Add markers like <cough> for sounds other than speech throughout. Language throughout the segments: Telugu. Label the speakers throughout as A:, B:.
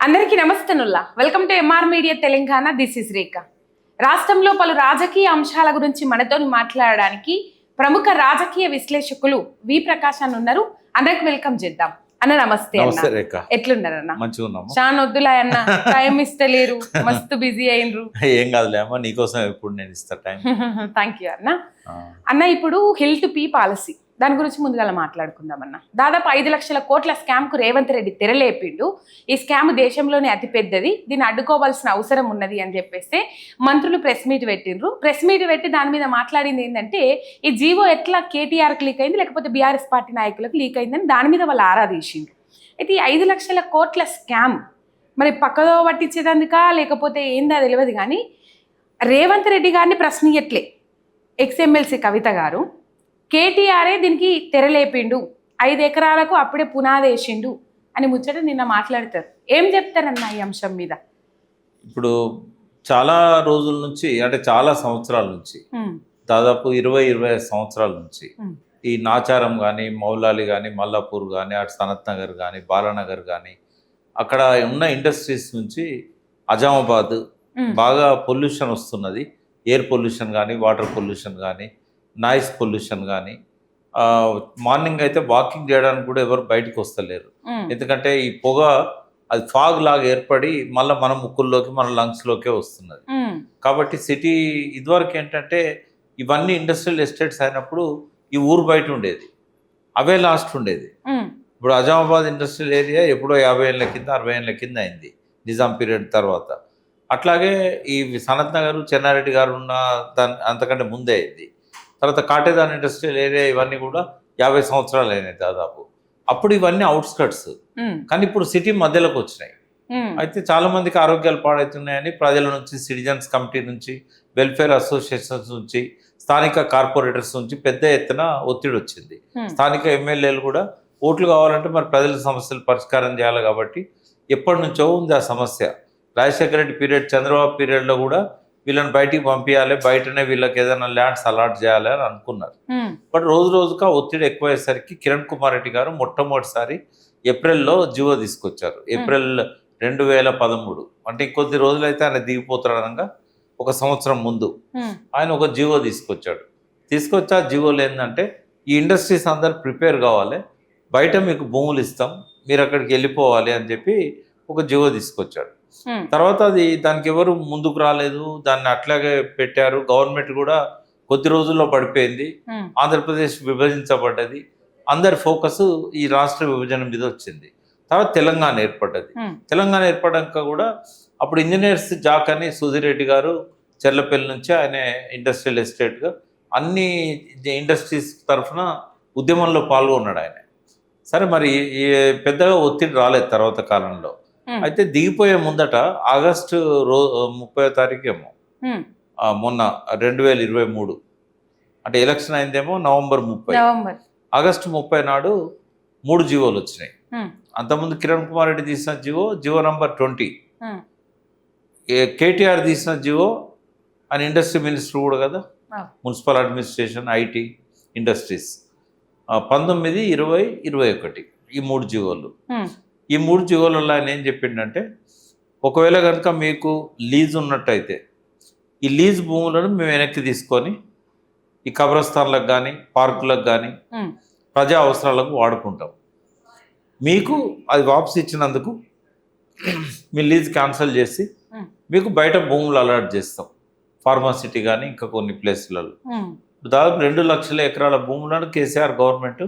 A: అందరికీ నమస్తనుల్లా welcome to MR media Telangana this is Rekha రాష్ట్రంలో పలు రాజకీయ అంశాల గురించి మనతో మాట్లాడడానికి ప్రముఖ రాజకీయ విశ్లేషకులు వి ప్రకాష్ అని ఉన్నారు. అందరికి వెల్కమ్ చేద్దాం. అన్న నమస్తే అన్న. ఎట్లున్నారన్న చాలా వద్దులా అన్న. టైం ఇస్తలేరు. మస్తు బిజీ అయినరు. <laughs>
B: ఏం అమ్మ నీకోసం ఎప్పుడు నేను ఇస్తా టైం
A: థ్యాంక్ యూ అన్న. అన్న ఇప్పుడు హిల్ టు పీ పాలసీ. దాని గురించి ముందుగా మాట్లాడుకుందామన్న. దాదాపు ఐదు లక్షల కోట్ల స్కామ్కు రేవంత్ రెడ్డి తెరలేపిండు. ఈ స్కామ్ దేశంలోనే అతి పెద్దది దీన్ని అడ్డుకోవాల్సిన అవసరం ఉన్నది అని చెప్పేస్తే మంత్రులు ప్రెస్ మీట్ పెట్టిండ్రు. ప్రెస్ మీట్ పెట్టి దాని మీద మాట్లాడింది ఏంటంటే ఈ జీవో ఎట్లా కేటీఆర్కి లీక్ అయింది లేకపోతే బీఆర్ఎస్ పార్టీ నాయకులకు లీక్ అయిందని దాని మీద వాళ్ళు ఆరా తీసిండ్రు. అయితే ఈ ఐదు లక్షల కోట్ల స్కామ్ మరి పక్కదో పట్టించేదందుకా లేకపోతే ఏందా తెలియదు కానీ రేవంత్ రెడ్డి గారిని ప్రశ్నియట్లే. ఎక్స్ఎమ్మెల్సీ కవిత గారు. కేటీఆరే దీనికి తెరలేపిండు. ఐదు ఎకరాలకు అప్పుడే పునాది వేసిండు అని ముచ్చట నిన్న మాట్లాడతారు. ఏం చెప్తారన్న ఈ అంశం మీద?
B: ఇప్పుడు చాలా రోజుల నుంచి అంటే చాలా సంవత్సరాల నుంచి దాదాపు ఇరవై ఇరవై సంవత్సరాల నుంచి ఈ నాచారం కానీ మౌలాలి కానీ మల్లాపూర్ కానీ అటు సనత్ నగర్ కానీ బాలానగర్ కానీ అక్కడ ఉన్న ఇండస్ట్రీస్ నుంచి అజామాబాద్ బాగా పొల్యూషన్ వస్తున్నది. ఎయిర్ పొల్యూషన్ కానీ వాటర్ పొల్యూషన్ కానీ నాయిస్ పొల్యూషన్ కానీ మార్నింగ్ అయితే వాకింగ్ చేయడానికి కూడా ఎవరు బయటకు వస్తలేరు. ఎందుకంటే ఈ పొగ అది ఫాగ్ లాగా ఏర్పడి మళ్ళీ మన ముక్కుల్లోకి మన లంగ్స్లోకే వస్తున్నది. కాబట్టి సిటీ ఇదివరకు ఏంటంటే ఇవన్నీ ఇండస్ట్రియల్ ఎస్టేట్స్ అయినప్పుడు ఈ ఊరు బయట ఉండేది. అవే లాస్ట్ ఉండేది. ఇప్పుడు అజామాబాద్ ఇండస్ట్రియల్ ఏరియా ఎప్పుడో యాభై ఏళ్ళ కింద అరవై ఏళ్ళ కింద అయింది నిజాం పీరియడ్ తర్వాత. అట్లాగే ఈ సనత్ నగర్ చెన్నారెడ్డి గారు ఉన్న దాని అంతకంటే ముందే అయింది. తర్వాత కాటేదాన్ ఇండస్ట్రియల్ ఏరియా ఇవన్నీ కూడా యాభై సంవత్సరాలు అయినాయి దాదాపు. అప్పుడు ఇవన్నీ అవుట్స్కట్స్ కానీ ఇప్పుడు సిటీ మధ్యలోకి వచ్చినాయి. అయితే చాలా మందికి ఆరోగ్యాలు పాడవుతున్నాయని ప్రజల నుంచి సిటిజన్స్ కమిటీ నుంచి వెల్ఫేర్ అసోసియేషన్స్ నుంచి స్థానిక కార్పొరేటర్స్ నుంచి పెద్ద ఎత్తున ఒత్తిడి వచ్చింది. స్థానిక ఎమ్మెల్యేలు కూడా ఓట్లు కావాలంటే మరి ప్రజల సమస్యలు పరిష్కారం చేయాలి కాబట్టి ఎప్పటి నుంచో ఉంది ఆ సమస్య. రాజశేఖర రెడ్డి పీరియడ్ చంద్రబాబు పీరియడ్లో కూడా వీళ్ళని బయటికి పంపించాలి బయటనే వీళ్ళకి ఏదైనా ల్యాండ్స్ అలాట్ చేయాలి అని అనుకున్నారు. బట్ రోజు రోజుగా ఒత్తిడి ఎక్కువయ్యేసరికి కిరణ్ కుమార్ రెడ్డి గారు మొట్టమొదటిసారి ఏప్రిల్లో జివో తీసుకొచ్చారు. ఏప్రిల్ రెండు వేల పదమూడు. అంటే ఇంకొద్ది రోజులైతే ఆయన దిగిపోతాడు అనగా ఒక సంవత్సరం ముందు ఆయన ఒక జివో తీసుకొచ్చాడు. తీసుకొచ్చి ఆ జివోలు ఏంటంటే ఈ ఇండస్ట్రీస్ అందరు ప్రిపేర్ కావాలి బయట మీకు భూములు ఇస్తాం మీరు అక్కడికి వెళ్ళిపోవాలి అని చెప్పి ఒక జివో తీసుకొచ్చాడు. తర్వాత అది దానికి ఎవరు ముందుకు రాలేదు దాన్ని అట్లాగే పెట్టారు. గవర్నమెంట్ కూడా కొద్ది రోజుల్లో పడిపోయింది.
A: ఉమ్,
B: ఆంధ్రప్రదేశ్ విభజించబడ్డది. అందరి ఫోకస్ ఈ రాష్ట్ర విభజన మీద వచ్చింది. తర్వాత తెలంగాణ ఏర్పడ్డది.
A: ఉమ్,
B: తెలంగాణ ఏర్పడాక కూడా అప్పుడు ఇంజనీర్స్ జాక్ అని సుధీరెడ్డి గారు చెర్లపల్లి నుంచి ఆయన ఇండస్ట్రియల్ ఎస్టేట్గా అన్ని ఇండస్ట్రీస్ తరఫున ఉద్యమంలో పాల్గొన్నాడు ఆయన. సరే మరి పెద్దగా ఒత్తిడి రాలేదు తర్వాత కాలంలో. అయితే దిగిపోయే ముందట ఆగస్టు రో ముప్పై తారీఖు ఏమో
A: ఉమ్,
B: ఆ, మొన్న రెండు వేల ఇరవై మూడు. అంటే ఎలక్షన్ అయిందేమో నవంబర్ ముప్పై.
A: నవంబర్.
B: ఆగస్టు ముప్పై నాడు మూడు జీవోలు వచ్చినాయి.
A: ఉమ్,
B: అంతకుముందు కిరణ్ కుమార్ రెడ్డి తీసిన GO GO number twenty. KTR తీసిన జీవో ఆయన ఇండస్ట్రీ మినిస్టర్ కూడా కదా. Municipal administration IT industries. పంతొమ్మిది ఇరవై ఇరవై ఒకటి. ఈ మూడు జీవోలు. ఈ మూడు జీవోలలో ఆయన ఏం చెప్పిండంటే ఒకవేళ కనుక మీకు లీజ్ ఉన్నట్టయితే ఈ లీజ్ భూములను మేము వెనక్కి తీసుకొని ఈ కబ్రస్థాన్లకు కానీ పార్కులకు కానీ ప్రజా అవసరాలకు వాడుకుంటాం. మీకు అది వాపసు ఇచ్చినందుకు మీ లీజ్ క్యాన్సిల్ చేసి మీకు బయట భూములు అలాట్ చేస్తాం. ఫార్మాసిటీ కానీ ఇంకా కొన్ని ప్లేస్లలో. దాదాపు రెండు లక్షల ఎకరాల భూములను కేసీఆర్ గవర్నమెంట్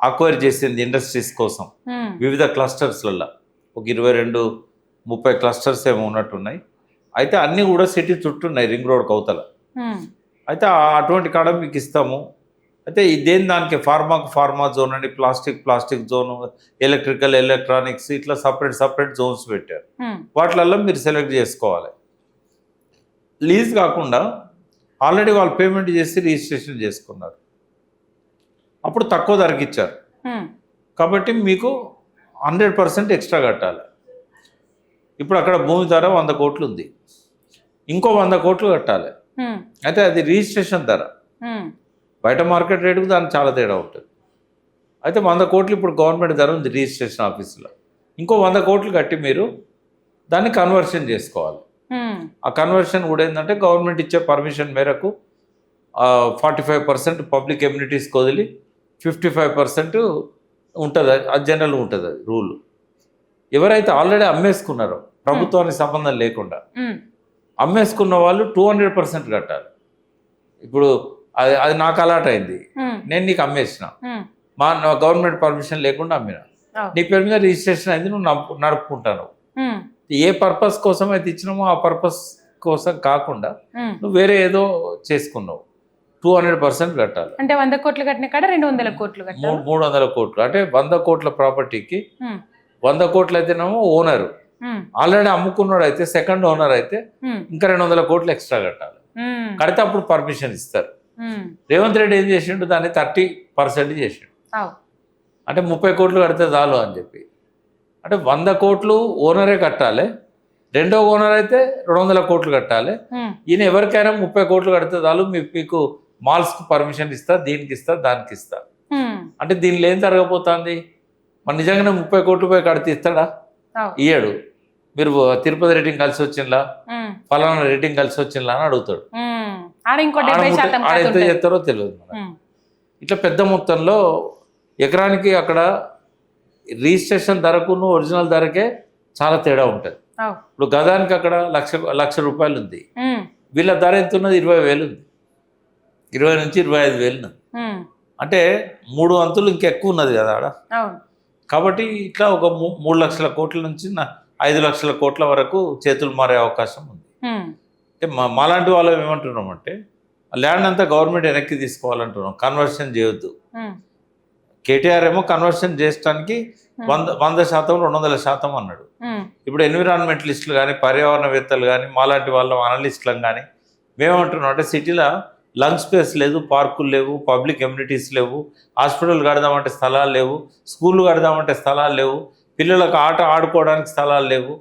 B: అక్వైర్ చేసింది ఇండస్ట్రీస్ కోసం.
A: ఉమ్,
B: వివిధ క్లస్టర్స్లలో ఒక ఇరవై రెండు ముప్పై క్లస్టర్స్ ఏమో ఉన్నట్టున్నాయి. అయితే అన్నీ కూడా సిటీ చుట్టూ ఉన్నాయి రింగ్ రోడ్ కవతల
A: ఉమ్,
B: అయితే అటువంటి కాడ మీకు ఇస్తాము. అయితే ఇదేం దానికి? ఫార్మాకు ఫార్మా జోన్ అని plastic plastic zone electrical electronics ఇట్లా సపరేట్ సపరేట్ జోన్స్ పెట్టారు.
A: ఉమ్,
B: వాటిలలో మీరు సెలెక్ట్ చేసుకోవాలి. లీజ్ కాకుండా ఆల్రెడీ వాళ్ళు పేమెంట్ చేసి రిజిస్ట్రేషన్ చేసుకున్నారు. అప్పుడు తక్కువ ధరకి ఇచ్చారు. కాబట్టి మీకు హండ్రెడ్ పర్సెంట్ ఎక్స్ట్రా కట్టాలి. ఇప్పుడు అక్కడ భూమి ధర వంద కోట్లు ఉంది. ఇంకో వంద కోట్లు కట్టాలి. అయితే అది రిజిస్ట్రేషన్ ధర. బయట మార్కెట్ రేటుకు దానికి చాలా తేడా ఉంటుంది. అయితే వంద కోట్లు ఇప్పుడు గవర్నమెంట్ ధర ఉంది రిజిస్ట్రేషన్ ఆఫీసులో. ఇంకో వంద కోట్లు కట్టి మీరు దాన్ని కన్వర్షన్ చేసుకోవాలి. ఆ కన్వర్షన్ కూడా ఏంటంటే గవర్నమెంట్ ఇచ్చే పర్మిషన్ మేరకు ఫార్టీ ఫైవ్ పర్సెంట్ పబ్లిక్ ఎమ్యూనిటీస్కి వదిలి ఫిఫ్టీ ఫైవ్ పర్సెంట్ ఉంటుంది. అది జనరల్ ఉంటుంది అది రూల్. ఎవరైతే ఆల్రెడీ అమ్మేసుకున్నారో ప్రభుత్వానికి సంబంధం లేకుండా అమ్మేసుకున్న వాళ్ళు టూ హండ్రెడ్ పర్సెంట్ కట్టాలి. ఇప్పుడు అది అది నాకు అలాట్ అయింది నేను నీకు అమ్మేసిన. మా నా గవర్నమెంట్ పర్మిషన్ లేకుండా అమ్మిన. నీ పేరు మీద రిజిస్ట్రేషన్ అయింది నువ్వు నడుపు- నడుపుకుంటాను. ఏ పర్పస్ కోసం అయితే ఇచ్చినామో ఆ పర్పస్ కోసం కాకుండా. నువ్వు వేరే ఏదో చేసుకున్నావు. టూ హండ్రెడ్ పర్సెంట్ కట్టాలి.
A: అంటే వంద కోట్లు కట్టిన కాడ రెండు వందల కోట్లు కట్టాలి.
B: మూడు వందల కోట్లు. అంటే వంద కోట్ల ప్రాపర్టీకి వంద కోట్లు అయితేనేమో ఓనర్ ఆల్రెడీ అమ్ముకున్నాడు అయితే సెకండ్ ఓనర్ అయితే ఇంకా రెండు వందల కోట్లు ఎక్స్ట్రా కట్టాలి. కడితే అప్పుడు పర్మిషన్ ఇస్తారు. రేవంత్ రెడ్డి ఏం చేసిండు? దాన్ని థర్టీ పర్సెంట్ చేసిండు. అంటే ముప్పై కోట్లు కడితే చాలు అని చెప్పి. అంటే వంద కోట్లు ఓనరే కట్టాలి. రెండో ఓనర్ అయితే రెండు వందల కోట్లు కట్టాలి. ఈయన ఎవరికైనా ముప్పై కోట్లు కడితే చాలు. మీకు మాల్స్కి పర్మిషన్ ఇస్తా దీనికి ఇస్తా దానికి ఇస్తా. అంటే దీనిలో ఏం జరగబోతోంది? మరి నిజంగానే ముప్పై కోట్లు పోయి కడితే ఇస్తాడా. ఇయ్యాడు. మీరు తిరుపతి రేటింగ్ కలిసి వచ్చిందా ఫలానా రేటింగ్ కలిసి వచ్చిందా అని అడుగుతాడు. ఎంత. చేస్తారో తెలియదు ఇట్లా పెద్ద మొత్తంలో ఎకరానికి అక్కడ రిజిస్ట్రేషన్ ధరకును ఒరిజినల్ ధరకే చాలా తేడా ఉంటుంది. ఇప్పుడు గదానికి అక్కడ లక్ష లక్ష రూపాయలు ఉంది వీళ్ళ ధర ఎంత ఉన్నది? ఇరవై వేలు ఉంది ఇరవై నుంచి ఇరవై ఐదు వేలు అంటే మూడు అంతులు ఇంకెక్కువ ఉన్నది కదా ఆడ? కాబట్టి ఇట్లా ఒక మూడు లక్షల కోట్ల నుంచి ఐదు లక్షల కోట్ల వరకు చేతులు మారే అవకాశం ఉంది. అంటే మా మాలాంటి వాళ్ళు ఏమంటున్నాం అంటే ల్యాండ్ అంతా గవర్నమెంట్ వెనక్కి తీసుకోవాలంటున్నాం. కన్వర్షన్ చేయొద్దు. కేటీఆర్ ఏమో కన్వర్షన్ చేయడానికి వంద వంద శాతం రెండు వందల శాతం అన్నాడు. ఇప్పుడు ఎన్విరాన్మెంటలిస్టులు కానీ పర్యావరణవేత్తలు కానీ మాలాంటి వాళ్ళ అనలిస్టులం కానీ మేమేమంటున్నాం అంటే సిటీలో లంగ్ స్పేస్ లేదు పార్కులు లేవు పబ్లిక్ ఎమ్యూనిటీస్ లేవు హాస్పిటల్ కడదామంటే స్థలాలు లేవు స్కూళ్ళు కడదామంటే స్థలాలు లేవు పిల్లలకు ఆట ఆడుకోవడానికి స్థలాలు లేవు.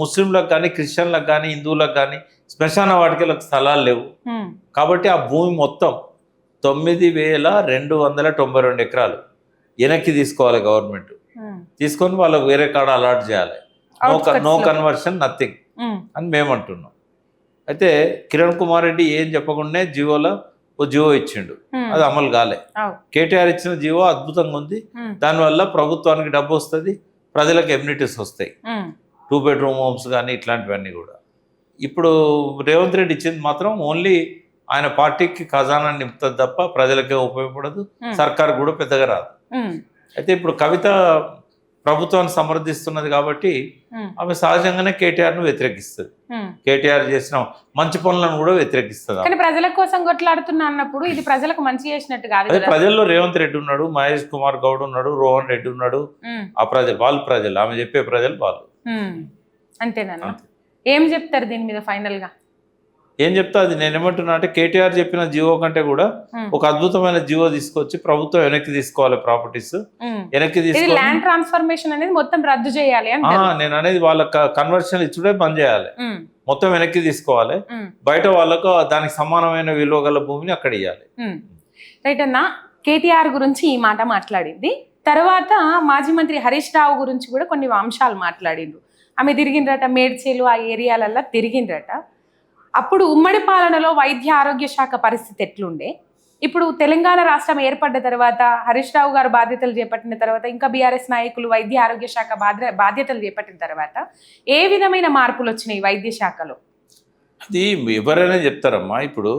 B: ముస్లింలకు కానీ క్రిస్టియన్లకు కానీ హిందువులకు కానీ శ్మశాన వాటికలకు స్థలాలు లేవు. కాబట్టి ఆ భూమి మొత్తం తొమ్మిది వేల రెండు వందల తొంభై రెండు ఎకరాలు వెనక్కి తీసుకోవాలి గవర్నమెంట్. తీసుకొని వాళ్ళకి వేరే కాడ అలాట్ చేయాలి. No no. కన్వర్షన్ నథింగ్ అని మేము అంటున్నాం అయితే కిరణ్ కుమార్ రెడ్డి ఏం చెప్పకుండానే జియోలో ఓ జియో ఇచ్చిండు. అది అమలు కాలే. కేటీఆర్ ఇచ్చిన జియో అద్భుతంగా ఉంది. దానివల్ల ప్రభుత్వానికి డబ్బు వస్తుంది ప్రజలకు ఎమ్యూనిటీస్ వస్తాయి. టూ బెడ్రూమ్ హోమ్స్ కానీ ఇట్లాంటివన్నీ కూడా. ఇప్పుడు రేవంత్ రెడ్డి ఇచ్చింది మాత్రం ఓన్లీ ఆయన పార్టీకి ఖజానా నింపుతుంది తప్ప ప్రజలకే ఉపయోగపడదు. సర్కార్ కూడా పెద్దగా రాదు. అయితే ఇప్పుడు కవిత ప్రభుత్వాన్ని సమర్థిస్తున్నది కాబట్టి ఆమె సహజంగానే కేటీఆర్ను వ్యతిరేకిస్తుంది
A: ఉమ్.
B: కేటీఆర్ చేసిన మంచి పనులను కూడా వ్యతిరేకిస్తుంది.
A: కానీ ప్రజల కోసం కొట్లాడుతున్నా అన్నప్పుడు ఇది ప్రజలకు మంచి చేసినట్టు కాదు
B: అదే ప్రజల్లో రేవంత్ రెడ్డి ఉన్నాడు మహేష్ కుమార్ గౌడ్ ఉన్నాడు రోహన్ రెడ్డి ఉన్నాడు ఆ ప్రజలు వాళ్ళు ప్రజలు ఆమె చెప్పే ప్రజలు వాళ్ళు
A: ఉమ్. అంతేనన్నా
B: అంతే.
A: ఏం చెప్తారు దీని మీద ఫైనల్గా
B: ఏం చెప్తా? అది నేను ఏమంటున్నా అంటే కేటీఆర్ చెప్పిన జియో కంటే కూడా ఒక అద్భుతమైన జియో తీసుకొచ్చి ప్రభుత్వం వెనక్కి తీసుకోవాలి ప్రాపర్టీస్. వెనక్కి తీసుకొని
A: ల్యాండ్ ట్రాన్స్ఫర్మేషన్ అనేది మొత్తం రద్దు చేయాలి
B: నేను అనేది వాళ్ళ కన్వర్షన్ ఇచ్చుడే బంద్ చేయాలి. మొత్తం వెనక్కి తీసుకోవాలి. బయట వాళ్ళకు దానికి సమానమైన విలువ గల భూమిని అక్కడ ఇవ్వాలి.
A: రైట్ అన్న కేటీఆర్ గురించి ఈ మాట మాట్లాడింది. తర్వాత మాజీ మంత్రి హరీష్ రావు గురించి కూడా కొన్ని అంశాలు మాట్లాడిండ్రు. ఆమె తిరిగిండ్రట మేడ్చేలు ఆ ఏరియాలల్లో తిరిగిండ్రట. అప్పుడు ఉమ్మడి పాలనలో వైద్య ఆరోగ్య శాఖ పరిస్థితి ఎట్లుండే? ఇప్పుడు తెలంగాణ రాష్ట్రం ఏర్పడ్డ తర్వాత హరీష్ రావు గారు బాధ్యతలు చేపట్టిన తర్వాత ఇంకా బీఆర్ఎస్ నాయకులు వైద్య ఆరోగ్య శాఖ బాధ్య బాధ్యతలు చేపట్టిన తర్వాత ఏ విధమైన మార్పులు వచ్చినాయి వైద్య శాఖలో?
B: అది ఎవరైనా చెప్తారమ్మా ఇప్పుడు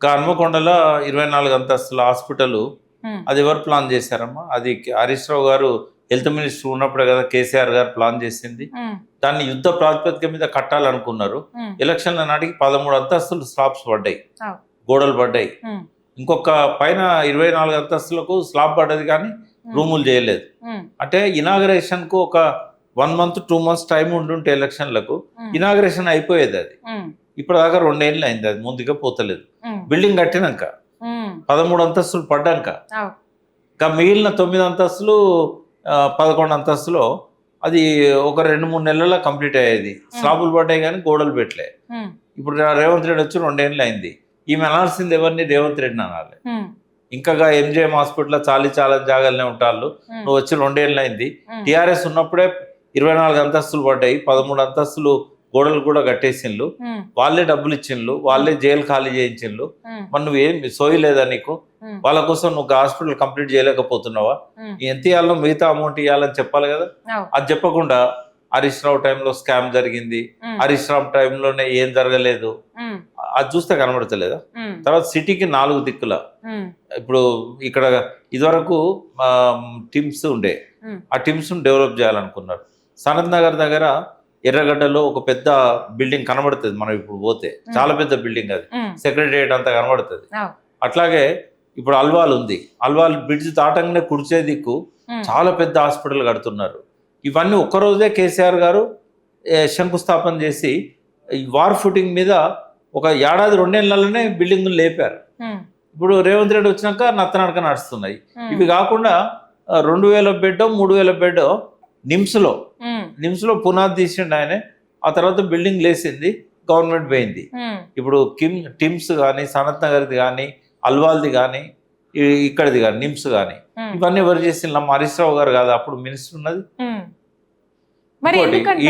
B: హన్మకొండలో ఇరవై నాలుగు అంతస్తుల హాస్పిటల్ అది ఎవరు ప్లాన్ చేశారమ్మా? అది హరీష్ రావు గారు హెల్త్ మినిస్టర్ ఉన్నప్పుడే కదా కేసీఆర్ గారు ప్లాన్ చేసింది. దాన్ని యుద్ధ ప్రాతిపదిక మీద కట్టాలనుకున్నారు. ఎలక్షన్ల నాటికి పదమూడు అంతస్తులు స్లాబ్స్ పడ్డాయి. గోడలు పడ్డాయి. ఇంకొక పైన ఇరవై నాలుగు అంతస్తులకు స్లాబ్ పడ్డది కానీ రూములు చేయలేదు. అంటే ఇనాగరేషన్కు ఒక one month two months time ఉండుంటే ఎలక్షన్లకు ఇనాగరేషన్ అయిపోయేది అది. ఇప్పటిదాకా రెండేళ్ళు అయింది అది ముందుగా పోతలేదు. బిల్డింగ్ కట్టినాక. పదమూడు అంతస్తులు పడ్డాక. ఇంకా మిగిలిన తొమ్మిది అంతస్తులు పదకొండు అంతస్తులో అది ఒక రెండు మూడు నెలల్లో కంప్లీట్ అయ్యేది. స్లాబులు పడ్డాయి కానీ గోడలు పెట్టలే. ఇప్పుడు రేవంత్ రెడ్డి వచ్చి రెండేళ్ళు అయింది. ఈమె అనాల్సింది ఎవరిని? రేవంత్ రెడ్డిని అనాలి. ఇంకా ఎంజిఎం హాస్పిటల్లో చాలీ చాలా జాగాలనే ఉంటాళ్ళు. నువ్వు వచ్చి రెండేళ్ళు అయింది. టీఆర్ఎస్ ఉన్నప్పుడే ఇరవై నాలుగు అంతస్తులు పడ్డాయి. పదమూడు అంతస్తులు గోడలు కూడా కట్టేసిండ్లు. వాళ్ళే డబ్బులు ఇచ్చిండ్లు. వాళ్ళే జైలు ఖాళీ చేయించిండ్లు. మరి నువ్వేం సోయలేదా నీకు? వాళ్ళ కోసం నువ్వు హాస్పిటల్ కంప్లీట్ చేయలేకపోతున్నావా. ఎంత ఇవ్వాలో మిగతా అమౌంట్ ఇవ్వాలని చెప్పాలి కదా. అది చెప్పకుండా హరీష్ రావు టైంలో స్కామ్ జరిగింది. హరీష్ రావు టైంలోనే ఏం జరగలేదు. అది చూస్తే కనబడతలేదా? తర్వాత సిటీకి నాలుగు దిక్కుల. ఇప్పుడు ఇక్కడ ఇదివరకు టీమ్స్ ఉండే. ఆ టీమ్స్ డెవలప్ చేయాలనుకున్నారు. సనత్ నగర్ దగ్గర ఎర్రగడ్డలో ఒక పెద్ద బిల్డింగ్ కనబడుతుంది మనం ఇప్పుడు పోతే. చాలా పెద్ద బిల్డింగ్ అది. సెక్రటరియట్ అంతా కనబడుతుంది. అట్లాగే ఇప్పుడు అల్వాల్ ఉంది. అల్వాల్ బ్రిడ్జ్ దాటంగానే కుడిచే దిక్కు చాలా పెద్ద హాస్పిటల్ కడుతున్నారు. ఇవన్నీ ఒక్కరోజే కేసీఆర్ గారు శంకుస్థాపన చేసి ఈ వార్ ఫుటింగ్ మీద ఒక ఏడాది రెండేళ్ళలోనే బిల్డింగులు లేపారు. ఇప్పుడు రేవంత్ రెడ్డి వచ్చినాక నత్తనడక నడుస్తున్నాయి. ఇవి కాకుండా రెండు వేల బెడ్ మూడు వేల బెడ్ నిమ్స్లో నిమ్స్లో పునాది తీసిండు ఆయన. ఆ తర్వాత బిల్డింగ్ లేసింది గవర్నమెంట్ పోయింది. ఇప్పుడు కిమ్ టిమ్స్ కానీ సనత్ నగర్ది కానీ అల్వాల్ది కానీ ఇక్కడిది కానీ నిమ్స్ కానీ ఇవన్నీ ఎవరు చేసిన హరీష్ రావు గారు కాదు అప్పుడు మినిస్టర్ ఉన్నది.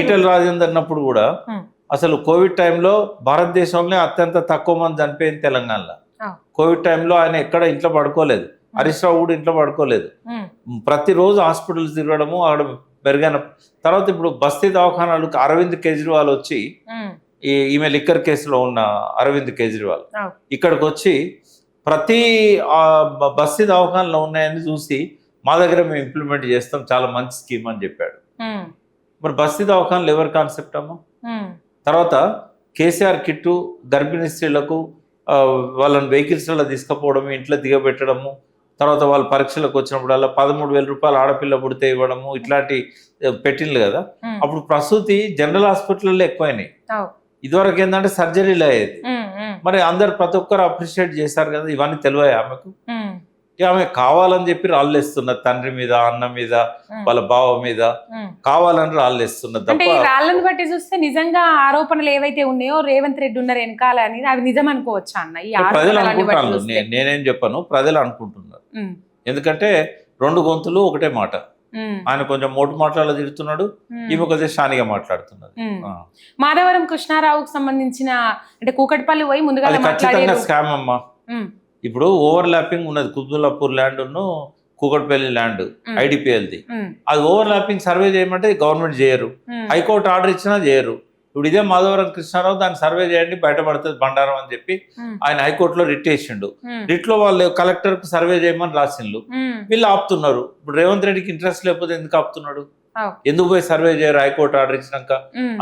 B: ఈటెల రాజేందర్ అన్నప్పుడు కూడా. అసలు కోవిడ్ టైంలో భారతదేశంలో అత్యంత తక్కువ మంది చనిపోయింది తెలంగాణలో. కోవిడ్ టైంలో ఆయన ఎక్కడ ఇంట్లో పడుకోలేదు. హరీష్ రావు కూడా ఇంట్లో పడుకోలేదు. ప్రతిరోజు హాస్పిటల్స్ తిరగడము అక్కడ మెరుగైన తర్వాత ఇప్పుడు బస్తీ దవాఖానాలు అరవింద్ కేజ్రీవాల్ వచ్చి ఈ ఈమె లిక్కర్ కేసులో ఉన్న అరవింద్ కేజ్రీవాల్. ఇక్కడికి వచ్చి ప్రతి బస్తీ దవాఖానలో ఉన్నాయని చూసి మా దగ్గర మేము ఇంప్లిమెంట్ చేస్తాం చాలా మంచి స్కీమ్ అని చెప్పాడు. మరి బస్తీ దవాఖానలు ఎవరి కాన్సెప్ట్ అమ్మా? తర్వాత కేసీఆర్ కిట్టు గర్భిణీ స్త్రీలకు వాళ్ళని వెహికల్స్లో తీసుకుపోవడం ఇంట్లో దిగబెట్టడము తర్వాత వాళ్ళు పరీక్షలకు వచ్చినప్పుడల్లా పదమూడు వేల రూపాయలు ఆడపిల్ల పుడితే ఇవ్వడము ఇట్లాంటి ఆ, పెట్టిండ్లు కదా? అప్పుడు ప్రసూతి జనరల్ హాస్పిటల్లో ఎక్కువైనాయి. ఇదివరకు ఏంటంటే సర్జరీలు అయ్యేది. మరి అందరు ప్రతి ఒక్కరు అప్రిషియేట్ చేశారు కదా ఇవన్నీ తెలివాయి ఆమెకు? ఆమె కావాలని చెప్పి రాళ్ళేస్తున్నది తండ్రి మీద అన్న మీద వాళ్ళ బావ మీద. కావాలని
A: అంటే ఈ రాళ్ళను బట్టి చూస్తే నిజంగా ఆరోపణలు ఏవైతే ఉన్నాయో రేవంత్ రెడ్డి ఉన్నారు వెనకాల అనేది అవి నిజం అనుకోవచ్చా అన్న? ఈ
B: ప్రజలు అనుకుంటున్నారు. నేనేం చెప్పాను ప్రజలు అనుకుంటున్నారు. ఎందుకంటే రెండు గొంతులు ఒకటే మాట. ఆయన కొంచెం మోటు మాటలలో తిడుతున్నాడు
A: ఉమ్,
B: ఈమె కొద్దిగా షానిగా మాట్లాడుతున్నది.
A: మాధవరం కృష్ణారావుకు సంబంధించిన అంటే కూకట్పల్లి పోయి ముందుగా
B: ఖచ్చితంగా స్కామ్ అమ్మా. ఇప్పుడు ఓవర్ ల్యాపింగ్ ఉన్నది కుతుబుల్లాపూర్ ల్యాండ్ కూకట్పల్లి ల్యాండ్ ఐడిపిఎల్ది. అది ఓవర్ ల్యాపింగ్ సర్వే చేయమంటే గవర్నమెంట్ చేయరు. హైకోర్టు ఆర్డర్ ఇచ్చినా చేయరు. ఇప్పుడు ఇదే మాధవరం కృష్ణారావు దాన్ని సర్వే చేయండి బయటపడుతుంది బండారం అని చెప్పి ఆయన హైకోర్టులో రిట్ వేసిండు రిట్లో వాళ్ళు కలెక్టర్కు సర్వే చేయమని రాసిండ్లు. వీళ్ళు ఆపుతున్నారు. ఇప్పుడు రేవంత్ రెడ్డికి ఇంట్రెస్ట్ లేకపోతే ఎందుకు ఆపుతున్నాడు. ఎందుకు పోయి సర్వే చేయరు హైకోర్టు ఆర్డర్ ఇచ్చినాక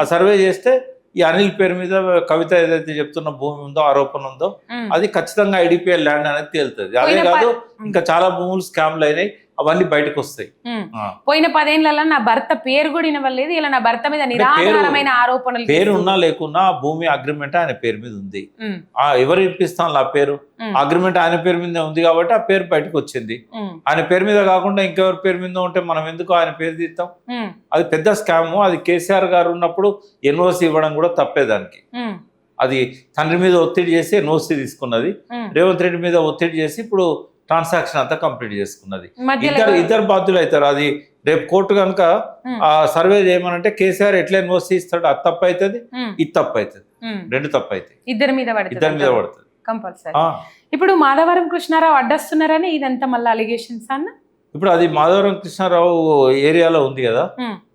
B: ఆ సర్వే చేస్తే ఈ అనిల్ పేరు మీద కవిత ఏదైతే చెప్తున్న భూమి ఉందో ఆరోపణ ఉందో. అది ఖచ్చితంగా ఐడిపిఎల్ ల్యాండ్ అనేది తేలుతుంది. అదే కాదు ఇంకా చాలా భూములు స్కామ్లు అయినాయి. అవన్నీ బయటకు వస్తాయి.
A: పోయిన పదేళ్ళలో నా భర్త పేరు కూడా వినవలేదు. ఇలా నా భర్త మీద నిరాధారమైన ఆరోపణలు
B: పేరు ఉన్నా లేకున్నా భూమి అగ్రిమెంట్ ఆయన పేరు మీద ఉంది. ఆ ఎవరు ఇప్పిస్తాను ఆ పేరు? అగ్రిమెంట్ ఆయన పేరు మీద ఉంది కాబట్టి ఆ పేరు బయటకు వచ్చింది. ఆయన పేరు మీద కాకుండా ఇంకెవరి పేరు మీద ఉంటే మనం ఎందుకు ఆయన పేరు తీస్తాం? అది పెద్ద స్కామ్ అది కేసీఆర్ గారు ఉన్నప్పుడు ఎన్ఓసి ఇవ్వడం కూడా తప్పే దానికి.
A: ఉమ్,
B: అది తండ్రి మీద ఒత్తిడి చేసి ఎన్ఓసి తీసుకున్నది. రేవంత్ రెడ్డి మీద ఒత్తిడి చేసి ఇప్పుడు ట్రాన్సాక్షన్ అంతా కంప్లీట్ చేసుకున్నది. ఇద్దరు ఇద్దరు బాధ్యులు అవుతారు. అది రేపు కోర్టు కనుక ఆ సర్వే చేయమనంటే కేసీఆర్ ఎట్లా ఎన్ఓసి ఇస్తాడు. అది తప్పు అవుతుంది. ఇది తప్పు అవుతుంది. రెండు తప్పు అవుతాయి.
A: ఇద్దరి మీద
B: ఇద్దరి మీద పడుతుంది.
A: కంపల్సరీ. ఇప్పుడు మాధవరం కృష్ణారావు అడ్డస్తున్నారని ఇదంతా మళ్ళీ అలిగేషన్స్ అన్న?
B: ఇప్పుడు అది మాధవరం కృష్ణారావు ఏరియాలో ఉంది కదా.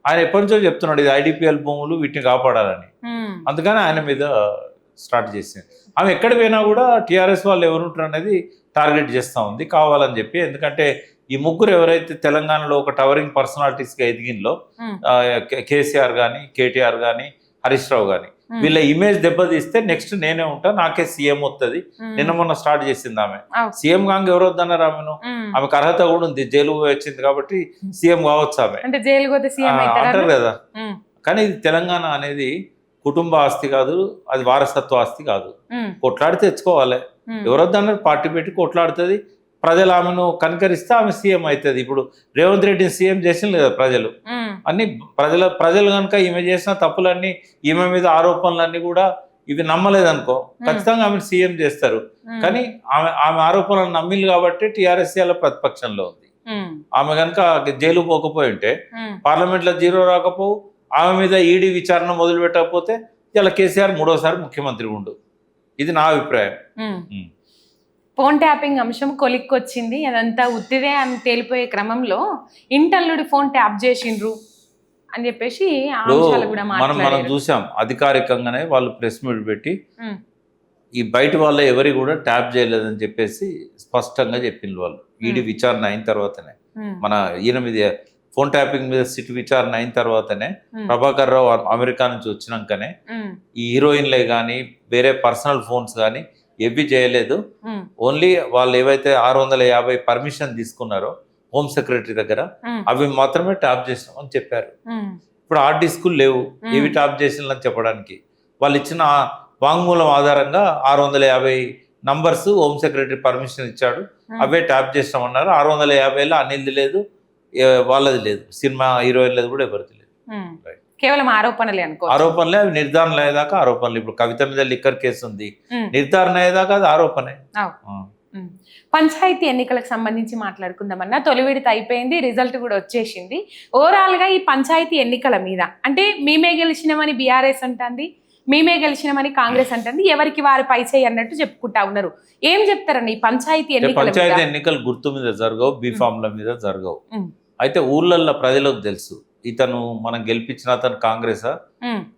B: ఆయన ఎప్పటి నుంచో చెప్తున్నాడు ఇది ఐడిపిఎల్ భూములు వీటిని కాపాడాలని. అందుకని ఆయన మీద స్టార్ట్ చేసింది ఆమె ఎక్కడ పోయినా కూడా టీఆర్ఎస్ వాళ్ళు ఎవరు ఉంటారు అనేది టార్గెట్ చేస్తూ ఉంది. కావాలని చెప్పి. ఎందుకంటే ఈ ముగ్గురు ఎవరైతే తెలంగాణలో ఒక టవరింగ్ పర్సనాలిటీస్గా ఎదిగిందో కేసీఆర్ కానీ కేటీఆర్ కానీ హరీష్ రావు కానీ వీళ్ళ ఇమేజ్ దెబ్బతీస్తే నెక్స్ట్ నేనే ఉంటా నాకే సీఎం వస్తుంది నిన్న మొన్న స్టార్ట్ చేసింది ఆమె. సీఎం కాంగ ఎవరు వద్దన్నారు ఆమెను. ఆమెకు అర్హత కూడా ఉంది. జైలు వచ్చింది కాబట్టి సీఎం కావచ్చు ఆమె. అంటారు కదా. కానీ ఇది తెలంగాణ అనేది కుటుంబ ఆస్తి కాదు అది వారసత్వ ఆస్తి కాదు. కొట్లాడి తెచ్చుకోవాలి. ఎవరొద్దన్నారు పార్టీ పెట్టి కొట్లాడుతుంది. ప్రజలు ఆమెను కనుకరిస్తే ఆమె సీఎం అవుతుంది. ఇప్పుడు రేవంత్ రెడ్డిని సీఎం చేసింది కదా ప్రజలు. అన్ని ప్రజల ప్రజలు కనుక ఈమె చేసిన తప్పులన్నీ ఈమె మీద ఆరోపణలన్నీ కూడా ఇవి నమ్మలేదనుకో ఖచ్చితంగా ఆమె సీఎం చేస్తారు. కానీ ఆమె ఆమె ఆరోపణలు నమ్మిలు కాబట్టి టీఆర్ఎస్ ప్రతిపక్షంలో ఉంది. ఆమె కనుక జైలు పోకపోయి ఉంటే పార్లమెంట్లో జీరో రాకపోవు ఆమె మీద ఈడీ విచారణ మొదలు పెట్టకపోతే ఇలా కేసీఆర్ మూడోసారి ముఖ్యమంత్రి ఉండు. ఇది నా అభిప్రాయం.
A: ఫోన్ ట్యాపింగ్ అంశం కొలిక్కొచ్చింది. అదంతా ఉత్తిదే అని తేలిపోయే క్రమంలో ఇంటల్లుడి ఫోన్ ట్యాప్ చేసిండ్రు అని చెప్పేసి
B: మనం మనం చూసాం అధికారికంగానే వాళ్ళు ప్రెస్ మీట్ పెట్టి ఈ బయట వాళ్ళ ఎవరి కూడా ట్యాప్ చేయలేదని చెప్పేసి స్పష్టంగా చెప్పింది వాళ్ళు. ఈడీ. విచారణ అయిన తర్వాతనే. మన ఈయన మీద ఫోన్ ట్యాపింగ్ మీద సిట్ విచారణ అయిన తర్వాతనే ప్రభాకర్ రావు అమెరికా నుంచి వచ్చినాకనే ఈ హీరోయిన్లే కానీ వేరే పర్సనల్ ఫోన్స్ కానీ ఎవ్వి చేయలేదు. ఓన్లీ వాళ్ళు ఏవైతే ఆరు వందల యాభై పర్మిషన్ తీసుకున్నారో హోమ్ సెక్రటరీ దగ్గర అవి మాత్రమే ట్యాప్ చేసినామని చెప్పారు.
A: ఉమ్,
B: ఇప్పుడు హార్డ్ డిస్కులు లేవు. ఏవి ట్యాప్ చేసిందని చెప్పడానికి. వాళ్ళు ఇచ్చిన ఆ వాంగ్మూలం ఆధారంగా ఆరు వందల యాభై నంబర్స్ హోమ్ సెక్రటరీ పర్మిషన్ ఇచ్చాడు. అవే ట్యాప్ చేసినామన్నారు. ఆరు వందల యాభైలో అనిల్ది లేదు. వాళ్ళది లేదు. సినిమా హీరోయిన్లది కూడా ఎవరిది లేదు.
A: కేవలం ఆరోపణలే అనుకో
B: ఆరోపణలే అవి నిర్ధారణ అయ్యేదాకా ఆరోపణలు. ఇప్పుడు కవిత మీద లిక్కర్ కేసు ఉంది. నిర్ధారణ అయ్యేదాకా అది ఆరోపణే.
A: పంచాయతీ ఎన్నికలకు సంబంధించి మాట్లాడుకుందామన్నా తొలి విడత అయిపోయింది రిజల్ట్ కూడా వచ్చేసింది. ఓవరాల్గా ఈ పంచాయతీ ఎన్నికల మీద అంటే మేమే గెలిచినామని బీఆర్ఎస్ అంటుంది మేమే గెలిచినామని కాంగ్రెస్ అంటుంది ఎవరికి వారి పైచేయి అన్నట్టు చెప్పుకుంటా ఉన్నారు. ఏం చెప్తారండి ఈ పంచాయతీ ఎన్నికల
B: పంచాయతీ ఎన్నికలు గుర్తు మీద జరగవు బీఫామ్ల మీద జరగవు. అయితే ఊర్లల్లో ప్రజలకు తెలుసు. ఇతను మనం గెలిపించిన అతను కాంగ్రెస్?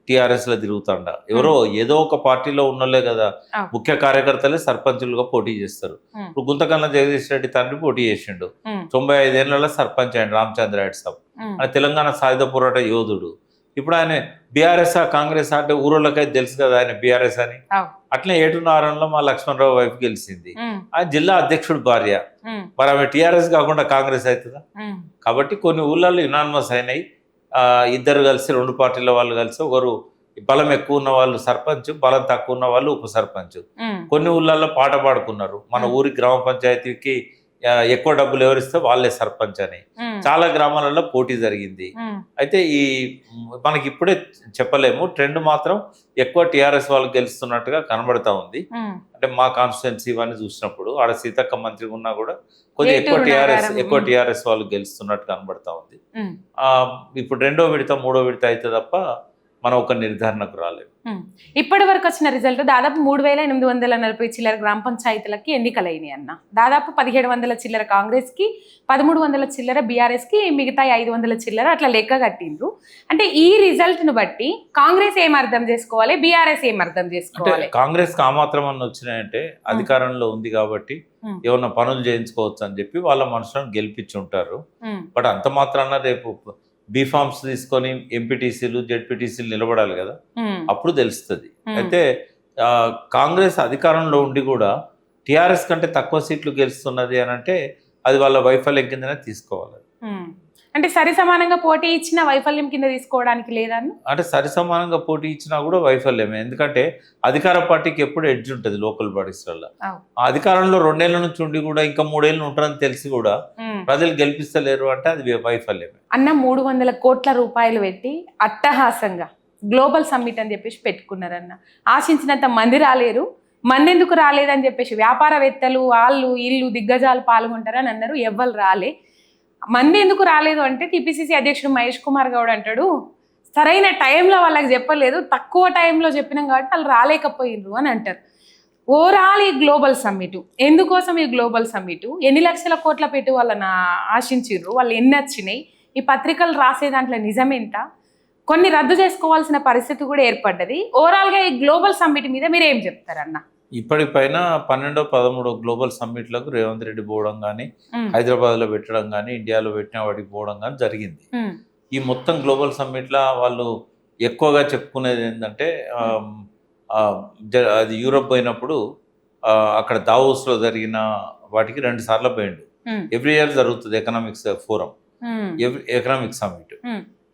B: టిఆర్ఎస్లో తిరుగుతాండ. ఎవరో ఏదో ఒక పార్టీలో ఉన్నోళ్ళే కదా. ముఖ్య కార్యకర్తలే సర్పంచులుగా పోటీ చేస్తారు. ఇప్పుడు గుంతకల్ల జగదీష్ రెడ్డి తండ్రి పోటీ చేసిండు. తొంభై ఐదేళ్ళలో సర్పంచ్ అయ్యండు రామచంద్ర రెడ్డి సాబ్ ఆయన తెలంగాణ సాయుధ పోరాట యోధుడు. ఇప్పుడు ఆయన బీఆర్ఎస్ కాంగ్రెస్ అంటే ఊరోళ్ళకైతే తెలుసు కదా ఆయన బీఆర్ఎస్ అని. అట్లే ఏటున్నారంలో మా లక్ష్మణరావు వైపు గెలిచింది. ఆయన జిల్లా అధ్యక్షుడు భార్య. మరి ఆమె టీఆర్ఎస్ కాకుండా కాంగ్రెస్ అవుతుందా? కాబట్టి కొన్ని ఊళ్ళల్లో యునానిమస్ అయినాయి. ఆ, ఇద్దరు కలిసి రెండు పార్టీల వాళ్ళు కలిసి ఒకరు బలం ఎక్కువ ఉన్న వాళ్ళు సర్పంచ్ బలం తక్కువ ఉన్న వాళ్ళు ఉప సర్పంచ్. కొన్ని ఊళ్ళల్లో పాట పాడుకున్నారు. మన. ఊరి గ్రామ పంచాయతీకి ఆ, ఎక్కువ డబ్బులు ఎవరిస్తే వాళ్ళే సర్పంచ్ అని. చాలా గ్రామాలలో పోటీ జరిగింది. అయితే ఈ మనకి ఇప్పుడే చెప్పలేము. ట్రెండ్ మాత్రం ఎక్కువ టీఆర్ఎస్ వాళ్ళు గెలుస్తున్నట్టుగా కనబడతా ఉంది. అంటే మా కాన్స్టిట్యున్సీ ఇవన్నీ చూసినప్పుడు ఆడ సీతక్క మంత్రి ఉన్నా కూడా కొద్దిగా ఎక్కువ టీఆర్ఎస్ ఎక్కువ. టీఆర్ఎస్ వాళ్ళు గెలుస్తున్నట్టు కనబడతా ఉంది. ఇప్పుడు రెండో విడత మూడో విడత అయితే తప్ప మనం ఒక నిర్ధారణకు రాలేము.
A: ఇప్పటి వరకు వచ్చిన రిజల్ట్ దాదాపు మూడు వేల ఎనిమిది వందల నలభై చిల్లర గ్రామ పంచాయతీలకి ఎన్నికలైనాయి అన్న. దాదాపు పదిహేడు వందల చిల్లర కాంగ్రెస్కి పదమూడు వందల చిల్లర బీఆర్ఎస్కి మిగతా ఐదు వందల చిల్లర అట్లా లెక్క కట్టిండ్రు. అంటే ఈ రిజల్ట్ను బట్టి కాంగ్రెస్ ఏం అర్థం చేసుకోవాలి? బీఆర్ఎస్ ఏం అర్థం చేసుకోవాలి?
B: కాంగ్రెస్కి ఆ మాత్రం అన్న వచ్చినాయంటే అధికారంలో ఉంది కాబట్టి. ఏమన్నా పనులు చేయించుకోవచ్చు అని చెప్పి వాళ్ళ మనుషులను గెలిపించి ఉంటారు బట్ అంత మాత్రాన రేపు బీఫామ్స్ తీసుకొని ఎంపీటీసీలు జెడ్పీటీసీలు నిలబడాలి కదా? అప్పుడు తెలుస్తుంది. అయితే కాంగ్రెస్ అధికారంలో ఉండి కూడా టీఆర్ఎస్ కంటే తక్కువ సీట్లు గెలుస్తున్నది అని అంటే అది వాళ్ళ వైఫల్యం కిందనే తీసుకోవాలి.
A: అంటే సరి సమానంగా పోటీ ఇచ్చిన వైఫల్యం కింద తీసుకోవడానికి లేదన్న?
B: అంటే సరి సమానంగా పోటీ ఇచ్చినా కూడా వైఫల్యమే. ఎందుకంటే అధికార పార్టీకి ఎప్పుడు ఎడ్జ్ ఉంటుంది లోకల్
A: అవు.
B: ఆ అధికారంలో రెండేళ్ళ నుంచి ఉండి కూడా ఇంకా మూడేళ్ళు ఉంటారని తెలిసి కూడా. ప్రజలు గెలిపిస్తలేరు అంటే అది వైఫల్యమే.
A: అన్న మూడు వందల కోట్ల రూపాయలు పెట్టి అట్టహాసంగా గ్లోబల్ సమ్మిట్ అని చెప్పేసి పెట్టుకున్నారన్న. ఆశించినంత మంది రాలేరు. మంది ఎందుకు రాలేదని చెప్పేసి వ్యాపారవేత్తలు వాళ్ళు ఇల్లు దిగ్గజాలు పాల్గొంటారని అన్నారు. ఎవ్వరు రాలే. మంది ఎందుకు రాలేదు అంటే టీపీసీసీ అధ్యక్షుడు మహేష్ కుమార్ గౌడ్ అంటాడు సరైన టైంలో వాళ్ళకి చెప్పలేదు తక్కువ టైంలో చెప్పినాం కాబట్టి వాళ్ళు రాలేకపోయినరు అని అంటారు. ఓవరాల్ ఈ గ్లోబల్ సమ్మిట్ ఎందుకోసం ఈ గ్లోబల్ సమ్మిట్? ఎన్ని లక్షల కోట్ల పెట్టి వాళ్ళని ఆశించారు వాళ్ళు ఎన్ని వచ్చినాయి ఈ పత్రికలు రాసే దాంట్లో నిజమేంత కొన్ని రద్దు చేసుకోవాల్సిన పరిస్థితి కూడా ఏర్పడ్డది. ఓవరాల్గా ఈ గ్లోబల్ సమ్మిట్ మీద మీరు ఏం చెప్తారన్న?
B: ఇప్పటిపైన పన్నెండో పదమూడో గ్లోబల్ సమ్మిట్లకు రేవంత్ రెడ్డి పోవడం కానీ హైదరాబాద్లో పెట్టడం కానీ ఇండియాలో పెట్టిన వాటికి పోవడం కానీ జరిగింది. ఈ మొత్తం గ్లోబల్ సమ్మిట్లో వాళ్ళు ఎక్కువగా చెప్పుకునేది ఏంటంటే అది యూరోప్ పోయినప్పుడు అక్కడ దావోస్లో జరిగిన వాటికి రెండు సార్లు పోయిండు. ఎవ్రీ ఇయర్ జరుగుతుంది economics forum. Economic summit.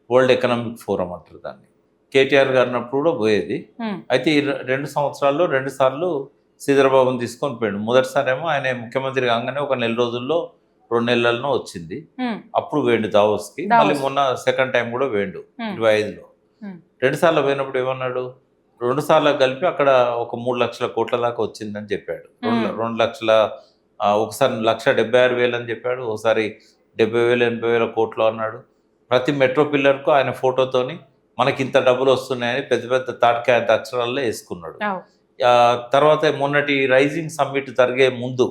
B: World economic forum అంటారు దాన్ని. కేటీఆర్ గారినప్పుడు కూడా పోయేది. అయితే ఈ రెండు సంవత్సరాల్లో రెండు సార్లు శ్రీధరబాబుని తీసుకొని పోయాడు. మొదటిసారేమో ఆయన ముఖ్యమంత్రి కాగానే ఒక నెల రోజుల్లో రెండు నెలల్లో వచ్చింది. అప్పుడు వేండు దావోస్కి.
A: దావోస్.
B: మళ్ళీ మొన్న సెకండ్ టైం కూడా వేండు ఇరవై ఐదులో. రెండు సార్లు పోయినప్పుడు ఏమన్నాడు? రెండు సార్లు కలిపి అక్కడ ఒక మూడు లక్షల కోట్ల దాకా వచ్చిందని చెప్పాడు. రెండు లక్షల ఒకసారి లక్ష డెబ్బై ఆరు వేలు అని చెప్పాడు. ఒకసారి డెబ్బై వేలు ఎనభై వేల కోట్లు అన్నాడు. ప్రతి మెట్రో పిల్లర్కు ఆయన ఫోటోతోని మనకి ఇంత డబ్బులు వస్తున్నాయని పెద్ద పెద్ద తాటికాయ అక్షరాల్లో వేసుకున్నాడు. తర్వాత మొన్నటి రైజింగ్ సమ్మిట్ జరిగే ముందు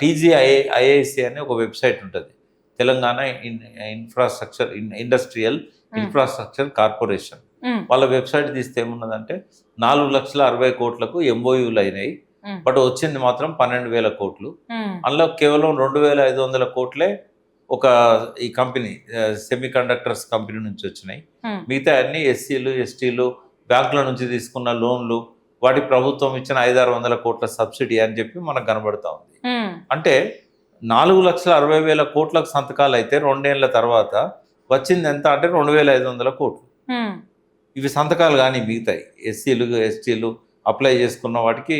B: టీజీఐ ఐఐసి అని ఒక వెబ్సైట్ ఉంటుంది. Telangana in infrastructure in industrial infrastructure corporation. వాళ్ళ వెబ్సైట్ తీస్తే ఏమున్నదంటే నాలుగు లక్షల అరవై కోట్లకు ఎంఓయూలు అయినాయి బట్ వచ్చింది మాత్రం పన్నెండు వేల కోట్లు. అందులో కేవలం రెండు వేల ఐదు వందల కోట్లే ఒక ఈ కంపెనీ సెమీ కండక్టర్స్ కంపెనీ నుంచి వచ్చినాయి. మిగతా అన్ని ఎస్సీలు ఎస్టీలు బ్యాంకుల నుంచి తీసుకున్న లోన్లు వాటి ప్రభుత్వం ఇచ్చిన ఐదారు వందల కోట్ల సబ్సిడీ అని చెప్పి మనకు కనబడతా ఉంది. అంటే నాలుగు లక్షల అరవై వేల కోట్లకు సంతకాలు అయితే రెండేళ్ళ తర్వాత వచ్చింది ఎంత అంటే రెండు వేల ఐదు వందల కోట్లు. ఇవి సంతకాలు కానీ మిగతాయి. ఎస్సీలు ఎస్టీలు అప్లై చేసుకున్న వాటికి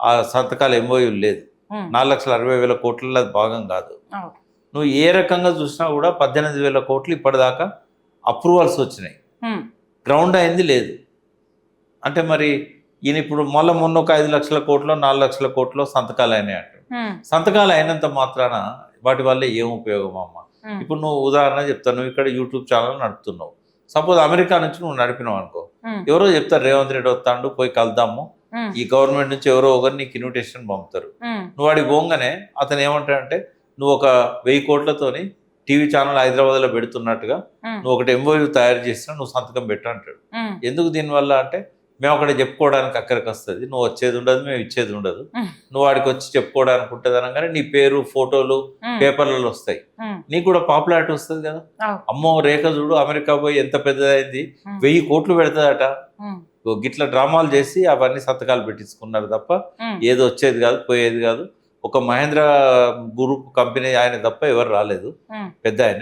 B: ఆ సంతకాలు ఎంఓయూ లేదు. నాలుగు లక్షల అరవై వేల కోట్లలో భాగం కాదు. నువ్వు ఏ రకంగా చూసినా కూడా పద్దెనిమిది వేల కోట్లు ఇప్పటిదాకా అప్రూవల్స్ వచ్చినాయి. గ్రౌండ్ అయింది లేదు. అంటే మరి ఈయన ఇప్పుడు మళ్ళీ మొన్న ఒక ఐదు లక్షల కోట్లో నాలుగు లక్షల కోట్లో సంతకాలు అయినాయి సంతకాలు అయినంత మాత్రాన వాటి వల్ల ఏం ఉపయోగం అమ్మ? ఇప్పుడు నువ్వు ఉదాహరణ చెప్తాను. నువ్వు ఇక్కడ యూట్యూబ్ ఛానల్ నడుపుతున్నావు. సపోజ్ అమెరికా నుంచి నువ్వు నడిపినావు అనుకో. ఎవరో చెప్తారు రేవంత్ రెడ్డి వస్తాడు పోయి కలుద్దాము. ఈ గవర్నమెంట్ నుంచి ఎవరో ఒకరు నీకు ఇన్విటేషన్ పంపుతారు నువ్వు వాడికి పోగానే అతను ఏమంటాడంటే నువ్వు ఒక వెయ్యి కోట్లతోని టీవీ ఛానల్ హైదరాబాద్లో పెడుతున్నట్టుగా నువ్వు ఒకటి ఎంఓయూ తయారు చేసినా నువ్వు సంతకం పెట్టు అంటాడు. ఎందుకు దీనివల్ల అంటే మేము అక్కడ చెప్పుకోవడానికి అక్కడికి వస్తుంది. నువ్వు వచ్చేది ఉండదు మేము ఇచ్చేది ఉండదు. నువ్వు వాడికి వచ్చి చెప్పుకోవడానికి ఉంటుంది అనగానే నీ పేరు ఫోటోలు పేపర్లలో వస్తాయి. నీకు కూడా పాపులారిటీ వస్తుంది కదా. అమ్మో రేఖ చూడు అమెరికా పోయి ఎంత పెద్దదైంది. వెయ్యి కోట్లు పెడతాదట. గిట్ల డ్రామాలు చేసి అవన్నీ సంతకాలు పెట్టించుకున్నారు తప్ప ఏది వచ్చేది కాదు పోయేది కాదు. ఒక మహేంద్ర గ్రూప్ కంపెనీ ఆయన తప్ప ఎవరు రాలేదు. పెద్ద ఆయన.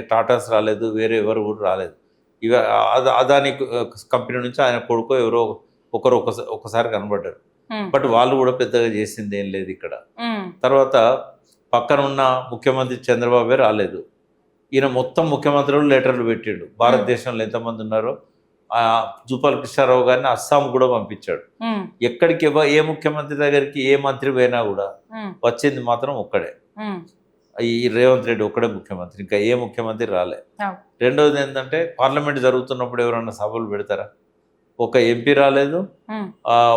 B: టాటాస్ రాలేదు వేరే ఎవరు కూడా రాలేదు. ఇవ అద- అదాని కంపెనీ నుంచి ఆయన కొడుకు ఎవరో ఒకరు ఒకస- ఒకసారి కనబడ్డారు. బట్ వాళ్ళు కూడా పెద్దగా చేసింది ఏం లేదు ఇక్కడ. తర్వాత పక్కన ఉన్న ముఖ్యమంత్రి చంద్రబాబే రాలేదు. ఈయన మొత్తం ముఖ్యమంత్రులు లెటర్లు పెట్టిండు. భారతదేశంలో ఎంతమంది ఉన్నారో జూపాల్ కృష్ణారావు గారిని అస్సాం కూడా పంపించాడు. ఎక్కడికి ఏ ముఖ్యమంత్రి దగ్గరికి ఏ మంత్రి పోయినా కూడా వచ్చింది మాత్రం ఒక్కడే. ఈ రేవంత్ రెడ్డి ఒక్కడే ముఖ్యమంత్రి. ఇంకా ఏ ముఖ్యమంత్రి రాలే. రెండవది ఏంటంటే పార్లమెంట్ జరుగుతున్నప్పుడు ఎవరన్నా సభలు పెడతారా? ఒక ఎంపీ రాలేదు.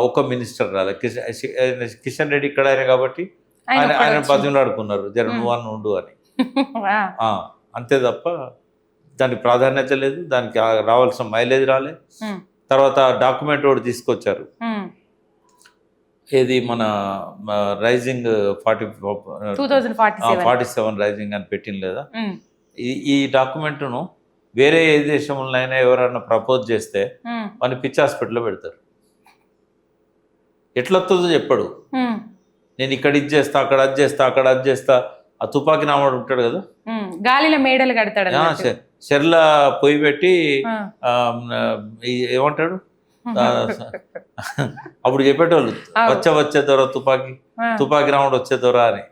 B: ఒక మినిస్టర్ రాలేదు కిషన్ రెడ్డి ఇక్కడ ఆయన కాబట్టి
A: ఆయన
B: ఆయన
A: ఒక్కడే
B: బతిమలాడుకున్నారు. జర. నువ్వు అని. ఉండు అని <laughs> అంతే తప్ప దానికి ప్రాధాన్యత లేదు దానికి రావాల్సిన మైలేజ్ రాలే. తర్వాత డాక్యుమెంట్ ఒకటి తీసుకొచ్చారు. ఏది మన rising forty
A: forty seven.
B: Rising అని పెట్టిన లేదా? ఈ డాక్యుమెంట్ను వేరే ఏ దేశంలోనైనా ఎవరైనా ప్రపోజ్ చేస్తే మన పిచ్చి హాస్పిటల్లో పెడతారు. ఎట్లా వస్తుందో చెప్పడు నేను ఇక్కడ ఇది చేస్తా అక్కడ అది చేస్తా అక్కడ అది చేస్తా. ఆ తుపాకి నామాడు ఉంటాడు కదా?
A: గాలిలో మేడలు కడతాడు
B: చెర్ల పొయ్యి పెట్టి ఏమంటాడు? అప్పుడు చెప్పేటోళ్ళు. వచ్చే వచ్చే దొర తుపాకి తుపాకి రాముడు వచ్చే దొర అని.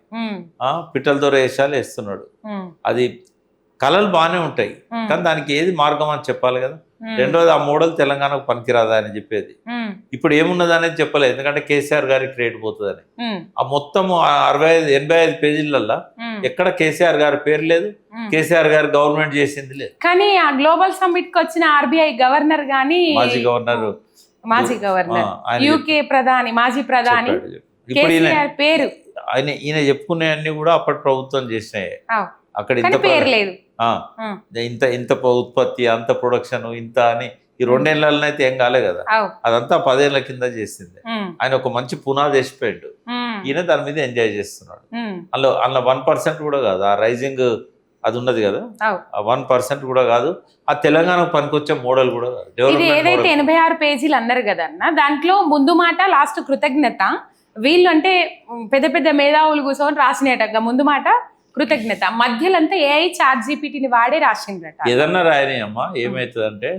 B: పిట్టల దొర వేషాలు వేస్తున్నాడు. అది కళలు బాగానే ఉంటాయి. కానీ దానికి ఏది మార్గం అని చెప్పాలి కదా? రెండోది ఆ మోడల్ తెలంగాణకు పనికిరాదా అని చెప్పేది. ఇప్పుడు ఏమున్నది అనేది చెప్పలేదు ఎందుకంటే కేసీఆర్ గారికి క్రియేట్ పోతుందని. ఆ మొత్తం అరవై ఐదు ఎనభై ఐదు పేజీలల్లో ఎక్కడ కేసీఆర్ గారి పేరు లేదు. కేసీఆర్ గారు గవర్నమెంట్ చేసింది లేదు.
A: కానీ ఆ గ్లోబల్ సమ్మిట్కి వచ్చిన ఆర్బీఐ గవర్నర్ గాని
B: మాజీ గవర్నర్.
A: మాజీ గవర్నర్ యూకే ప్రధాని మాజీ ప్రధాని.
B: ఇప్పుడు ఈయన
A: పేరు.
B: ఆయన ఈయన చెప్పుకునే అన్ని కూడా అప్పటి ప్రభుత్వం చేసినాయి. అక్కడ
A: పేరు. లేదు.
B: ఇంత ఇంత ఉత్పత్తి అంత ప్రొడక్షన్ ఇంత అని ఈ రెండేళ్ళలో అయితే ఏం కాలే కదా. అదంతా పదేళ్ళ కింద చేసింది. ఆయన ఒక మంచి పునాది వేసిపోయాడు ఈయన దాని మీద ఎంజాయ్ చేస్తున్నాడు. అందులో అందులో వన్ పర్సెంట్ కూడా కాదు. ఆ రైజింగ్ అది ఉన్నది కదా. వన్ పర్సెంట్ కూడా కాదు. ఆ తెలంగాణకు పనికొచ్చే మోడల్ కూడా
A: ఇది ఏదైతే ఎనభై ఆరు పేజీలు అన్నారు కదా అన్న దాంట్లో ముందు మాట లాస్ట్ కృతజ్ఞత. వీళ్ళు అంటే పెద్ద పెద్ద మేధావులు కూర్చొని రాసినట ముందు మాట కృతజ్ఞత. మధ్యలో అంతా ఏఐ చాట్ జీపీటీని వాడే రాసిండ్రట.
B: ఏదన్నా రాయని అమ్మా ఏమవుతుందంటే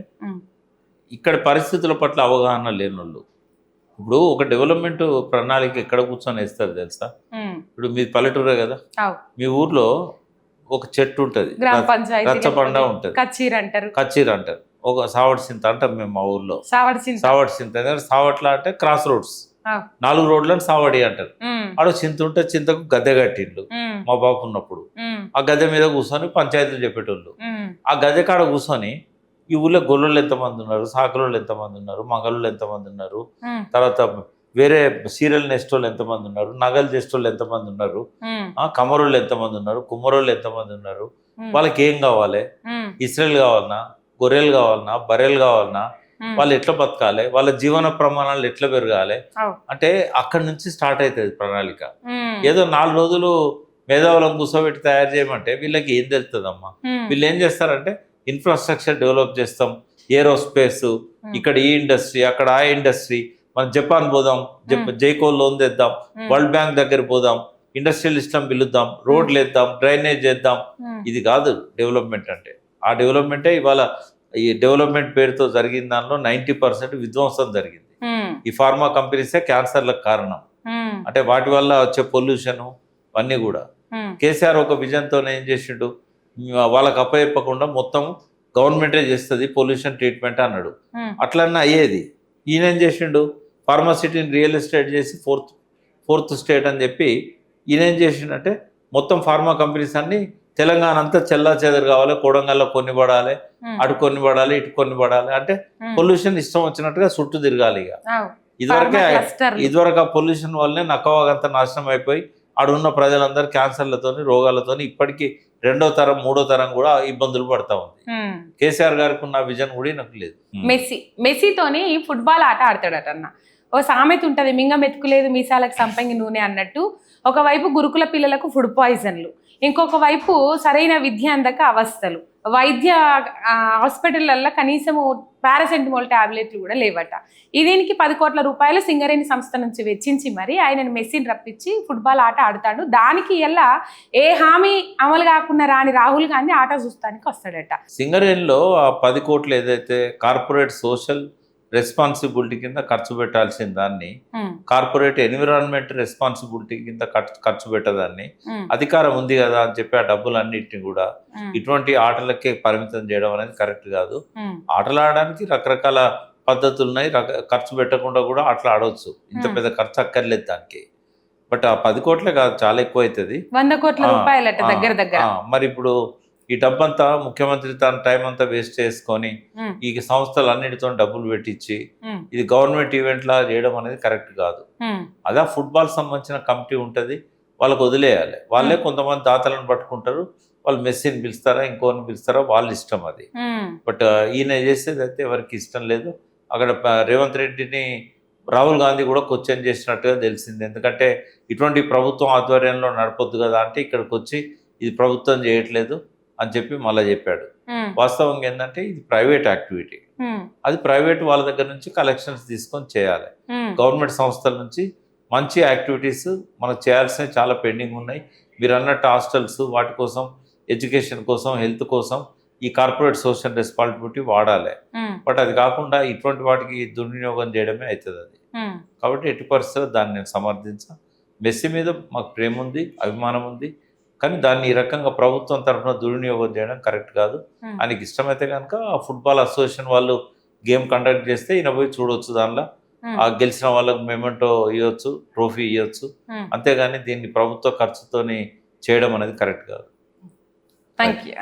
B: ఇక్కడ పరిస్థితుల పట్ల అవగాహన లేని వాళ్ళు ఇప్పుడు ఒక డెవలప్మెంట్ ప్రణాళిక ఎక్కడ కూర్చొని వేస్తారు తెలుసా? ఇప్పుడు మీ పల్లెటూరే కదా. మీ ఊర్లో ఒక చెట్టు ఉంటుంది. రచ్చబండ ఉంటుంది.
A: కచ్చీర్ అంటారు.
B: కచ్చీర్ అంటారు. ఒక సావట్ సింత అంటాం మేము మా ఊర్లో. సావట్ సింత. ఎందుకంటే సావట్ల అంటే క్రాస్ రోడ్స్. నాలుగు రోడ్లను సావడి అంటారు. ఆడ చింత ఉంటే చింతకు గద్దె కట్టిండ్లు
A: ఉమ్,
B: మా బాబు ఉన్నప్పుడు ఆ గద్దె మీద కూర్చొని పంచాయతీలు చెప్పేటోళ్ళు. ఆ గద్దె కాడ కూర్చొని ఈ ఊళ్ళో గొల్లోళ్ళు ఎంతమంది ఉన్నారు సాకలోళ్ళు ఎంతమంది ఉన్నారు మంగళోళ్ళు ఎంతమంది ఉన్నారు తర్వాత వేరే సీరియల్ నెస్ట్ వాళ్ళు ఎంతమంది ఉన్నారు నగలు చేస్ట్ వాళ్ళు ఎంతమంది ఉన్నారు కమరోళ్ళు ఎంతమంది ఉన్నారు కుమ్మరోళ్ళు ఎంతమంది ఉన్నారు వాళ్ళకి ఏం కావాలి?
A: ఉమ్,
B: ఇస్రాయల్ కావాలన్నా గొర్రెలు కావాలన్నా బర్రెలు కావాలన్నా వాళ్ళు ఎట్లా బతకాలి? వాళ్ళ జీవన ప్రమాణాలు ఎట్లా పెరగాలి. అంటే అక్కడి నుంచి స్టార్ట్ అవుతుంది ప్రణాళిక. ఏదో నాలుగు రోజులు మేధావులను కూర్చోబెట్టి తయారు చేయమంటే వీళ్ళకి ఏం తెలుస్తుందమ్మా? వీళ్ళు ఏం చేస్తారంటే ఇన్ఫ్రాస్ట్రక్చర్ డెవలప్ చేస్తాం. ఏరోస్పేస్ ఇక్కడ ఈ ఇండస్ట్రీ అక్కడ ఆ ఇండస్ట్రీ మనం జపాన్ పోదాం జైకో లోన్ తెద్దాం వరల్డ్ బ్యాంక్ దగ్గర పోదాం ఇండస్ట్రియలిస్ట్లను పిలుద్దాం రోడ్లు వేద్దాం డ్రైనేజ్ చేద్దాం. ఇది కాదు డెవలప్మెంట్ అంటే. ఆ డెవలప్మెంటే ఇవాళ ఈ డెవలప్మెంట్ పేరుతో జరిగిన దానిలో నైంటీ పర్సెంట్ విధ్వంసం జరిగింది. ఈ ఫార్మా కంపెనీసే క్యాన్సర్లకు కారణం. అంటే వాటి వల్ల వచ్చే పొల్యూషన్ అన్నీ కూడా. కేసీఆర్ ఒక విజన్తో ఏం చేసిండు? వాళ్ళకి అప్పచెప్పకుండా మొత్తం గవర్నమెంటే చేస్తుంది పొల్యూషన్ ట్రీట్మెంట్ అన్నాడు. అట్లన్నా అయ్యేది. ఈయన ఏం చేసిండు? ఫార్మాసిటీని రియల్ ఎస్టేట్ చేసి ఫోర్త్ ఫోర్త్ స్టేట్ అని చెప్పి ఈయన ఏం చేసిండంటే మొత్తం ఫార్మా కంపెనీస్ అన్ని తెలంగాణ అంతా చెల్లా చెదరు కావాలి కొడంగల్లో కొన్ని పడాలి అటు కొన్ని పడాలి ఇటు కొన్ని పడాలి. అంటే పొల్యూషన్ ఇష్టం వచ్చినట్టుగా చుట్టూ తిరగాలి ఇక. ఇదివరకే. ఇదివరకు ఆ పొల్యూషన్ వల్లనే నక్కవాగంతా నాశనం అయిపోయి ఆడున్న ప్రజలందరూ క్యాన్సర్లతోని రోగాలతోని ఇప్పటికీ రెండో తరం మూడో తరం కూడా ఇబ్బందులు పడతా ఉంది. కేసీఆర్ గారికి ఉన్న విజన్ కూడా నాకు లేదు.
A: మెస్సీ మెస్సీతోని ఫుట్బాల్ ఆట ఆడతాడట అన్న ఓ సామెత ఉంటది మింగ మెతుకులేదు మీసాలకు సంపంగి నూనె అన్నట్టు. ఒకవైపు గురుకుల పిల్లలకు ఫుడ్ పాయిజన్లు. ఇంకొక వైపు సరైన విద్య అందక అవస్థలు. వైద్య ఆ, కనీసం కనీసము పారాసెంటమాల్ కూడా లేవట. దీనికి పది కోట్ల రూపాయలు సింగరేణి సంస్థ నుంచి వెచ్చించి మరి ఆయనను మెస్సీని రప్పించి ఫుట్బాల్ ఆట ఆడతాడు. దానికి ఎలా ఏ హామీ అమలు కాకుండా రాని రాహుల్ గాంధీ ఆట చూస్తానికి వస్తాడట.
B: సింగరేణిలో ఆ పది కోట్లు ఏదైతే కార్పొరేట్ సోషల్ రెస్పాన్సిబిలిటీ కింద ఖర్చు పెట్టాల్సిన దాన్ని కార్పొరేట్ ఎన్విరాన్మెంట్ రెస్పాన్సిబిలిటీ కింద ఖర్చు పెట్టదాన్ని.
A: ఉమ్,
B: అధికారం ఉంది కదా అని చెప్పి ఆ డబ్బులన్నింటినీ కూడా
A: ఉమ్,
B: ఇటువంటి ఆటలకే పరిమితం చేయడం అనేది కరెక్ట్ కాదు.
A: ఉమ్,
B: ఆటలు ఆడడానికి రకరకాల పద్ధతులు ఉన్నాయి ఖర్చు పెట్టకుండా కూడా ఆటలు ఆడవచ్చు ఇంత
A: Hmm.
B: పెద్ద ఖర్చు అక్కర్లేదు దానికి. బట్ ఆ పది కోట్లే కాదు చాలా ఎక్కువ అవుతుంది
A: వంద కోట్ల రూపాయలట
B: ఆ,
A: దగ్గర దగ్గర.
B: మరి ఇప్పుడు ఈ డబ్బంతా ముఖ్యమంత్రి తన టైం అంతా వేస్ట్ చేసుకొని ఈ సంస్థలు అన్నిటితో డబ్బులు పెట్టించి ఇది గవర్నమెంట్ ఈవెంట్ లా చేయడం అనేది కరెక్ట్ కాదు. అదే ఫుట్బాల్ సంబంధించిన కమిటీ ఉంటుంది వాళ్ళకి వదిలేయాలి. వాళ్ళే కొంతమంది దాతలను పట్టుకుంటారు వాళ్ళు మెస్సీని పిలుస్తారా ఇంకోని పిలుస్తారా వాళ్ళ ఇష్టం అది. బట్ ఈయన చేసేది అయితే ఎవరికి ఇష్టం లేదు. అక్కడ రేవంత్ రెడ్డిని రాహుల్ గాంధీ కూడా క్వశ్చన్ చేసినట్టుగా తెలిసింది. ఎందుకంటే ఇటువంటి ప్రభుత్వం ఆధ్వర్యంలో నడపొద్దు కదా అంటే ఇక్కడికి వచ్చి ఇది ప్రభుత్వం చేయట్లేదు. అని చెప్పి మళ్ళీ చెప్పాడు. వాస్తవంగా ఏంటంటే ఇది ప్రైవేట్ యాక్టివిటీ. అది ప్రైవేట్ వాళ్ళ దగ్గర నుంచి కలెక్షన్స్ తీసుకొని చేయాలి. గవర్నమెంట్ సంస్థల నుంచి మంచి యాక్టివిటీస్ మనకు చేయాల్సినవి చాలా పెండింగ్ ఉన్నాయి. మీరు అన్నట్టు హాస్టల్స్ వాటి కోసం ఎడ్యుకేషన్ కోసం హెల్త్ కోసం ఈ కార్పొరేట్ సోషల్ రెస్పాన్సిబిలిటీ వాడాలి. బట్ అది కాకుండా ఇటువంటి వాటికి దుర్వినియోగం చేయడమే అవుతుంది అది. కాబట్టి ఎట్టి పరిస్థితుల్లో దాన్ని నేను సమర్థించా మెస్సీ మీద మాకు ప్రేమ ఉంది అభిమానం ఉంది. కానీ దాన్ని ఈ రకంగా ప్రభుత్వం తరఫున దుర్వినియోగం చేయడం కరెక్ట్ కాదు.
A: ఉమ్,
B: ఆయనకి ఇష్టమైతే కనుక ఫుట్బాల్ అసోసియేషన్ వాళ్ళు గేమ్ కండక్ట్ చేస్తే ఈయన పోయి చూడొచ్చు దానిలో.
A: ఉమ్,
B: ఆ గెలిచిన వాళ్ళకు మెమెంటో ఇవ్వచ్చు ట్రోఫీ ఇవ్వచ్చు. అంతేగాని దీన్ని ప్రభుత్వ ఖర్చుతోని చేయడం అనేది కరెక్ట్ కాదు.
A: Thank you.